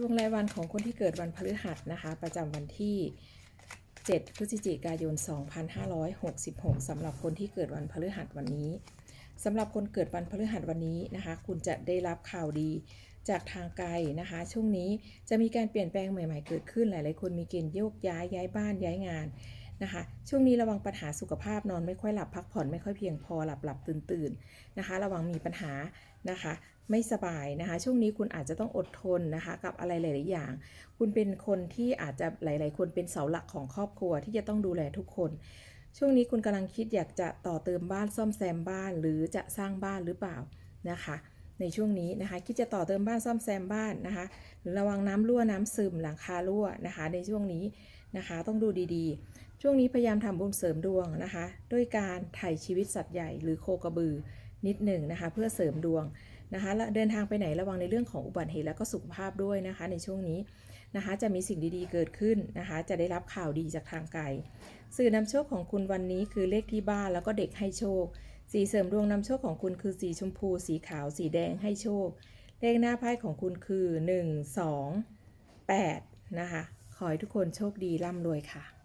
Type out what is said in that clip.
ดวงรายวันของคนที่เกิดวันพฤหัสนะคะ ประจำวันที่ 7 พฤศจิกายน 2566สำหรับคนที่เกิดวันพฤหัสวันนี้สำหรับคนเกิดวันพฤหัสวันนี้นะคะ คุณจะได้รับข่าวดี จากทางไกลนะคะ ช่วงนี้จะมีการเปลี่ยนแปลงใหม่ ๆ เกิดขึ้นหลาย ๆ คนมีเกณฑ์โยกย้ายย้ายบ้านย้ายงาน นะคะ ช่วงนี้ระวังปัญหาสุขภาพนอนไม่ค่อยหลับพักผ่อนไม่ค่อยเพียงพอหลับหลับตื่นตื่นนะคะ ระวังมีปัญหานะคะ ไม่สบายนะคะ ช่วงนี้คุณอาจจะต้องอดทนนะคะ กับอะไรหลาย ๆ อย่าง คุณเป็นคนที่อาจจะหลาย ๆ คนเป็นเสาหลักของครอบครัวที่จะต้องดูแลทุกคน ช่วงนี้คุณกำลังคิดอยากจะต่อเติมบ้านซ่อมแซมบ้าน หรือจะสร้างบ้านหรือเปล่านะคะในช่วงนี้นะคะคิดจะต่อเติมบ้านซ่อมแซมบ้านนะคะ ระวังน้ำรั่วน้ำซึมหลังคารั่วนะคะ ในช่วงนี้นะคะต้องดูดีๆ ช่วงนี้พยายามทำบุญเสริมดวงนะคะ ด้วยการไถ่ชีวิตสัตว์ใหญ่หรือโคกระบือนิดหนึ่งนะคะ เพื่อเสริมดวงนะคะและเดินทางไปไหนระวังในเรื่องของอุบัติเหตุและก็สุขภาพด้วยนะคะ ในช่วงนี้นะคะ จะมีสิ่งดีๆเกิดขึ้นนะคะ จะได้รับข่าวดีจากทางไกลสื่อนำโชคของคุณวันนี้คือเลขที่บ้านแล้วก็เด็กให้โชค สีเสริมดวงนำโชคของคุณคือสีชมพู สีขาว สีแดงให้โชค เลขหน้าไพ่ของคุณคือ 1 2 8 นะคะ ขอให้ทุกคนโชคดีร่ำรวยค่ะ